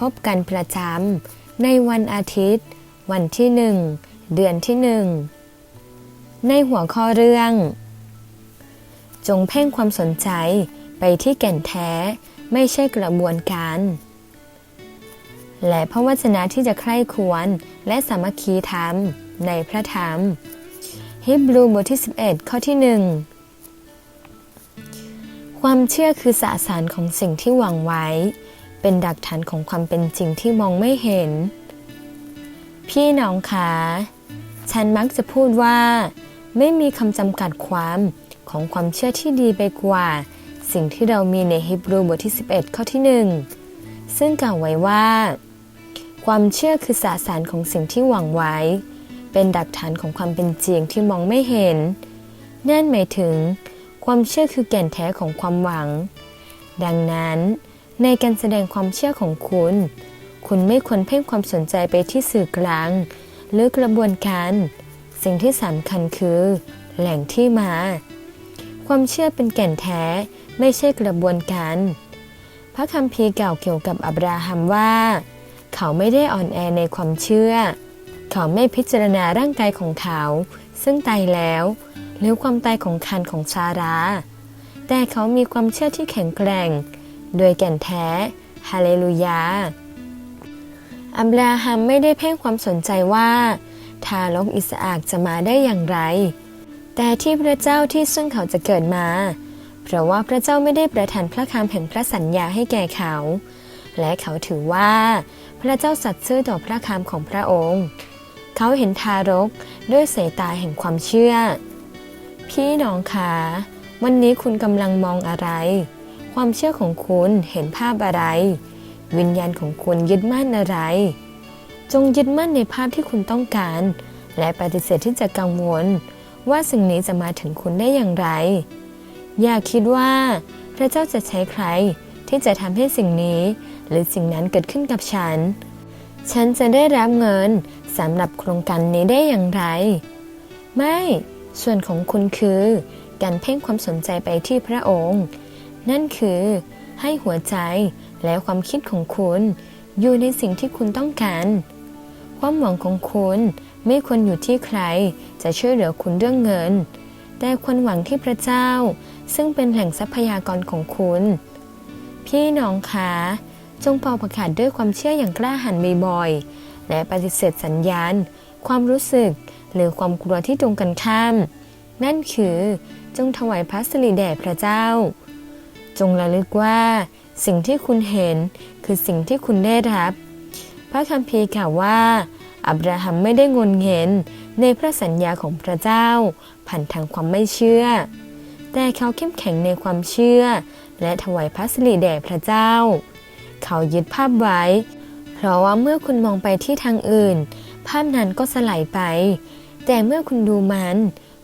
พบกันประจำในวันอาทิตย์ วันที่หนึ่งเดือนที่หนึ่งในหัวข้อเรื่อง จงเพ่งความสนใจไปที่แก่นแท้ไม่ใช่กระบวนการ และพระวจนะที่จะใคร่ควรและสามัคคีธรรมในพระธรรม ฮิบรูบทที่ 11 ข้อที่หนึ่งความเชื่อคือสสารของสิ่งที่หวังไว้ เป็นดักฐานของความเป็นจริงที่มองไม่เห็น พี่น้องคะ ฉันมักจะพูดว่า ไม่มีคำจำกัดความของความเชื่อที่ดีไปกว่า สิ่งที่เรามีในฮิบรูบทที่ 11 ข้อที่หนึ่งซึ่งกล่าวไว้ว่า ความเชื่อคือสาสารของสิ่งที่หวังไว้ เป็นดักฐานของความเป็นจริงที่มองไม่เห็น นั่นหมายถึง ความเชื่อคือแก่นแท้ของความหวัง ดังนั้น ในการแสดงความเชื่อของคุณ คุณไม่ควรเพ่งความสนใจไปที่สื่อกลาง หรือกระบวนการ สิ่งที่สำคัญคือ แหล่งที่มา ความเชื่อเป็นแก่นแท้ไม่ใช่กระบวนการ พระคัมภีร์กล่าวเกี่ยวกับอับราฮัมว่า เขาไม่ได้อ่อนแอในความเชื่อ เขาไม่พิจารณาร่างกายของเขา ซึ่งตายแล้ว หรือความตายของคันของชาราแต่เขามีความเชื่อที่แข็งแกร่ง โดยแก่นแท้ฮาเลลูยา อับราฮัมไม่ได้เพ่งความสนใจว่า ทารกอิสอักจะมาได้อย่างไร แต่ที่พระเจ้าที่ซึ่งเขาจะเกิดมา เพราะว่าพระเจ้าไม่ได้ประทานพระคำแห่งพระสัญญาให้แก่เขา และเขาถือว่า พระเจ้าสัตย์ซื่อต่อพระคำของพระองค์ เขาเห็นทารกด้วยสายตาแห่งความเชื่อ พี่น้องคะวันนี้คุณกำลังมองอะไร ความเชื่อของคุณเห็นภาพอะไร วิญญาณของคุณยึดมั่นอะไร จงยึดมั่นในภาพที่คุณต้องการ และปฏิเสธที่จะกังวล ว่าสิ่งนี้จะมาถึงคุณได้อย่างไร อย่าคิดว่า พระเจ้าจะใช้ใครที่จะทำให้สิ่งนี้ หรือสิ่งนั้นเกิดขึ้นกับฉัน ฉันจะได้รับเงินสำหรับโครงการนี้ได้อย่างไร ไม่ ส่วนของคุณคือ การเพ่งความสนใจไปที่พระองค์ นั่นคือให้หัวใจและความคิดของคุณ อยู่ในสิ่งที่คุณต้องการ ความหวังของคุณไม่ควรอยู่ที่ใครจะช่วยเหลือคุณเรื่องเงิน แต่ควรหวังที่พระเจ้า ซึ่งเป็นแหล่งทรัพยากรของคุณ พี่น้องคะจงเป่าประกาศด้วยความเชื่ออย่างกล้าหาญบ่อยๆและปฏิเสธสัญญาณ ความรู้สึกหรือความกลัวที่ตรงกันข้าม นั่นคือจงถวายพระสิริแด่พระเจ้า จงระลึกว่า สิ่งที่คุณเห็นคือสิ่งที่คุณได้รับ พระคัมภีร์กล่าวว่า อับราฮัมไม่ได้งนเงินในพระสัญญาของพระเจ้า ผ่านทางความไม่เชื่อ แต่เขาเข้มแข็งในความเชื่อ และถวายพระสิริแด่พระเจ้า เขายึดภาพไว้ เพราะว่าเมื่อคุณมองไปที่ทางอื่น ภาพนั้นก็สลายไป แต่เมื่อคุณดูมัน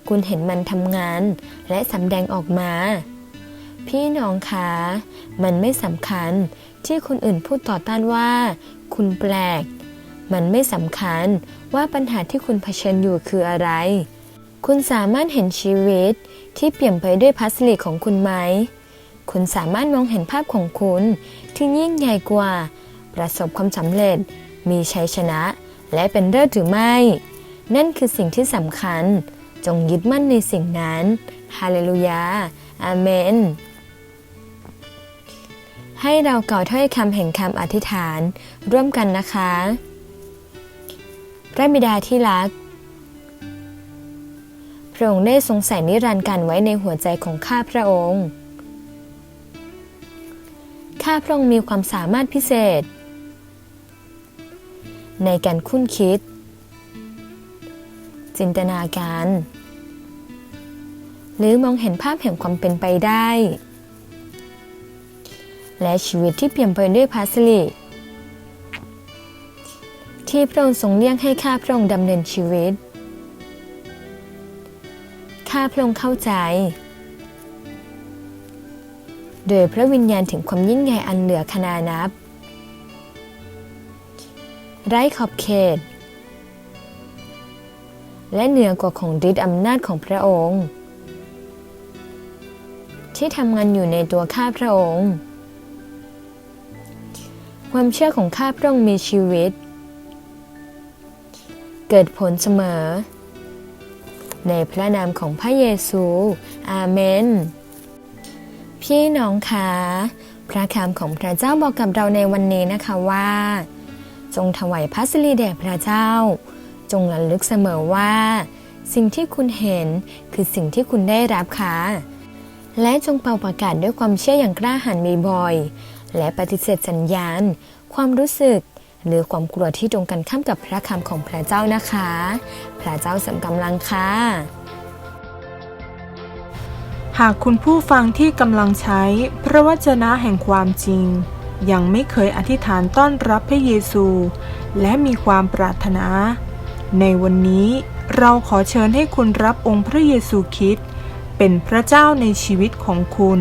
คุณเห็นมันทำงาน และสำแดงออกมา พี่น้องคะมันไม่สำคัญที่คนอื่นพูดต่อต้านว่า คุณแปลก มันไม่สำคัญว่าปัญหาที่คุณเผชิญอยู่คืออะไร คุณสามารถเห็นชีวิตที่เปลี่ยนไปด้วยพัสลีของคุณไหม คุณสามารถมองเห็นภาพของคุณที่ยิ่งใหญ่กว่า ประสบความสำเร็จ มีชัยชนะ และเป็นเลิศหรือไม่ นั่นคือสิ่งที่สำคัญ จงยึดมั่นในสิ่งนั้น ฮาเลลูยาอาเมน ให้เรากล่าวถ้อยคำแห่งคำอธิษฐาน ร่วมกันนะคะ พระบิดาที่รัก พระองค์ได้ทรงใส่นิรันดร์การไว้ในหัวใจของข้าพระองค์ ข้าพระองค์มีความสามารถพิเศษ ในการคุ้นคิด จินตนาการ หรือมองเห็นภาพแห่งความเป็นไปได้ และชีวิตที่เปลี่ยนไปด้วยพาสลีที่พระองค์ทรงเลี่ยงให้ข้าพระองค์ดำเนินชีวิต ข้าพระองค์เข้าใจ โดยพระวิญญาณถึงความยิ่งใหญ่อันเหลือขนานับ ไร้ขอบเขต และเหนือกว่าของฤทธิ์อำนาจของพระองค์ ที่ทำงานอยู่ในตัวข้าพระองค์ ความเชื่อของข้าพระองค์มีชีวิต เกิดผลเสมอ ในพระนามของพระเยซู อาเมน พี่น้องคะพระคำของพระเจ้าบอกกับเราในวันนี้นะคะว่า จงถวายพระสิริแด่พระเจ้า จงระลึกเสมอว่า สิ่งที่คุณเห็นคือสิ่งที่คุณได้รับค่ะและจงเป่าประกาศด้วยความเชื่ออย่างกล้าหาญบ่อยๆ และปฏิเสธสัญญาณ ความรู้สึก หรือความกลัวที่ตรงกันข้ามกับพระคำของพระเจ้านะคะ พระเจ้าสริมกำลังค่ะ หากคุณผู้ฟังที่กำลังใช้พระวจนะแห่งความจริง ยังไม่เคยอธิษฐานต้อนรับพระเยซู และมีความปรารถนา ในวันนี้เราขอเชิญให้คุณรับองค์พระเยซูคริสต์เป็นพระเจ้าในชีวิตของคุณ